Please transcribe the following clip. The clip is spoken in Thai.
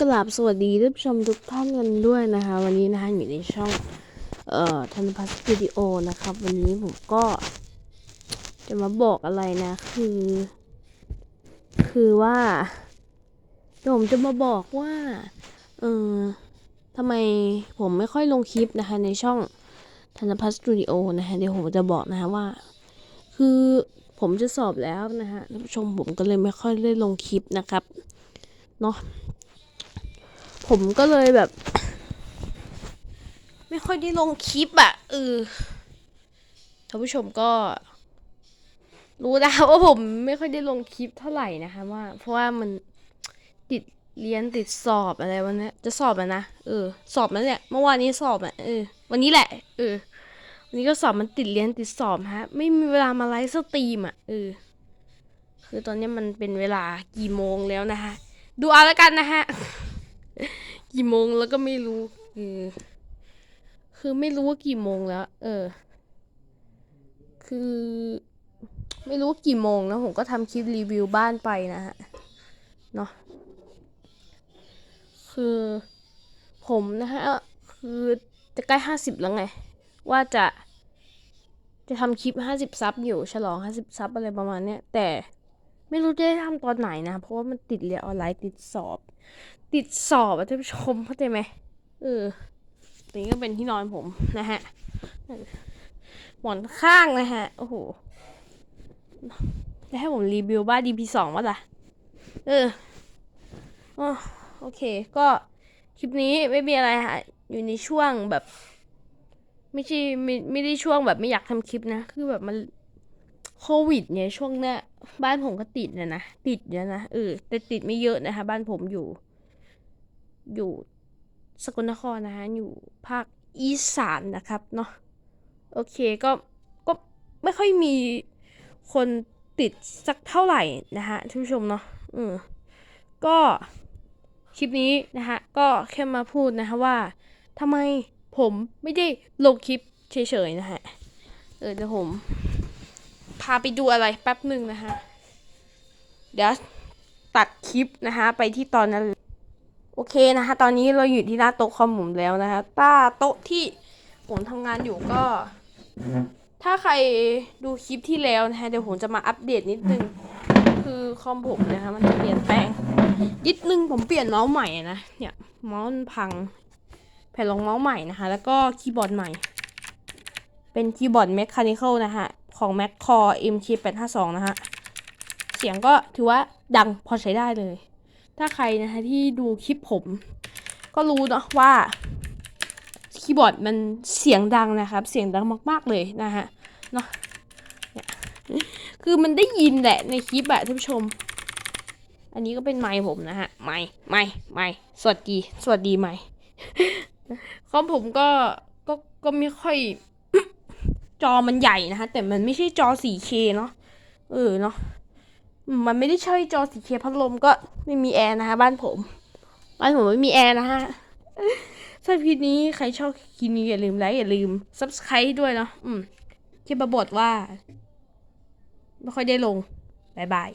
กราบสวัสดีท่านผู้ชมทุกท่านกันด้วยนะคะ วันนี้นะคะอยู่ในช่องเอ่อธนพัฒน์สตูดิโอนะครับ วันนี้ผมก็ จะมาบอกอะไรนะ คือ คือว่าเดี๋ยวผมจะมาบอกว่าเออทำไมผมไม่ค่อยลงคลิปนะคะ ในช่องธนพัฒน์สตูดิโอนะคะเดี๋ยวผมจะบอกนะคะว่า คือผมจะสอบแล้วนะคะท่านผู้ชมผมก็เลยไม่ค่อยได้ลงคลิปนะครับเนาะ ผมก็เลยแบบ ไม่ค่อยได้ลงคลิปอะเออท่านผู้ชมก็ รู้นะคะว่าผมไม่ค่อยได้ลงคลิปเท่าไหร่นะคะว่า เพราะว่ามันติดเรียนติดสอบอะไรวันนี้จะสอบแล้วนะเออ สอบแล้วเนี่ยเมื่อวานนี้สอบอะเออ วันนี้แหละเออวันนี้ก็สอบมันติดเรียนติดสอบฮะ ไม่มีเวลามาไลฟ์สตรีมอะเออคือตอนนี้มันเป็นเวลากี่โมงแล้วนะคะดูเอาแล้วกันนะฮะ กี่โมงแล้วก็ไม่รู้ คือคือไม่รู้ว่ากี่โมงแล้ว เออ คือ ไม่รู้ว่ากี่โมงแล้วผมก็ทำคลิปรีวิวบ้านไปนะฮะ เนาะคือ ผมนะฮะ คือจะใกล้ห้าสิบแล้วไง ว่าจะ จะทำคลิปห้าสิบซับอยู่ ฉลองห้าสิบซับอะไรประมาณเนี้ยแต่ ไม่รู้จะได้ทำตอนไหนนะ เพราะว่ามันติดเรียนออนไลน์ติดสอบ ติดสอบอะท่านผู้ชมเข้าใจไหมเออตรงนี้ก็เป็นที่นอนผมนะฮะหมอนข้างนะฮะ โอ้โหจะให้ผมรีวิวบ้าน DP สองวะล่ะ เอออ๋อโอเค ก็คลิปนี้ไม่มีอะไรฮะ อยู่ในช่วงแบบ ไม่ใช่ไม่ไม่ได้ช่วงแบบไม่อยากทำคลิปนะ คือแบบมัน โควิดเนี่ยช่วงเนี้ยบ้านผมก็ติดเนี่ยนะติดเนี่ยนะเออแต่ติดไม่เยอะนะคะ บ้านผมอยู่ อยู่สกลนครนะคะอยู่ภาคอีสานนะครับเนาะโอเคก็ก็ไม่ค่อยมีคนติดสักเท่าไหร่นะฮะท่านผู้ชมเนาะอืมก็คลิปนี้นะฮะก็แค่มาพูดนะคะว่าทำไมผมไม่ได้ลงคลิปเฉยๆนะฮะเออเดี๋ยวผม พาไปดูอะไรแป๊บหนึ่งนะฮะเดี๋ยวตัดคลิปนะคะไปที่ตอนนั้น โอเคนะคะ ตอนนี้เราอยู่ที่หน้าโต๊ะคอมผมแล้วนะคะต้าโต๊ะที่ผมทำงานอยู่ก็ ถ้าใครดูคลิปที่แล้วนะคะเดี๋ยวผมจะมาอัปเดตนิดนึง คือคอมผมนะคะมันเปลี่ยนแปลงนิดนึงผมเปลี่ยนเมาส์ใหม่นะเนี่ยเมาส์พัง แผ่นรองเมาส์ใหม่นะคะ แล้วก็คีย์บอร์ดใหม่ เป็นคีย์บอร์ด Mechanical นะคะ ของ Mac Core MK852 นะฮะ เสียงก็ถือว่าดังพอใช้ได้เลย ถ้าใครนะคะที่ดูคลิปผม ก็รู้เนาะว่าคีย์บอร์ดมันเสียงดังนะครับ เสียงดังมาก ๆ เลยนะฮะ เนาะคือมันได้ยินแหละในคลิปอะท่านผู้ชม อันนี้ก็เป็นไมค์ผมนะฮะ ไมค์ไมค์ไมค์สวัสดี สวัสดีไมค์คอมผมก็ ก็ ก็ไม่ค่อย จอมันใหญ่นะคะแต่มันไม่ใช่จอ 4K เนาะเออเนาะมันไม่ได้ใช่จอ 4K พัดลมก็ไม่มีแอร์นะคะบ้านผม บ้านผมไม่มีแอร์นะคะถ้าคลิปนี้ใครชอบคลิปนี้อย่าลืมไลค์อย่าลืม subscribe ด้วยเนาะอืมแค่มาบทว่า ไม่ค่อยได้ลง บ๊ายบาย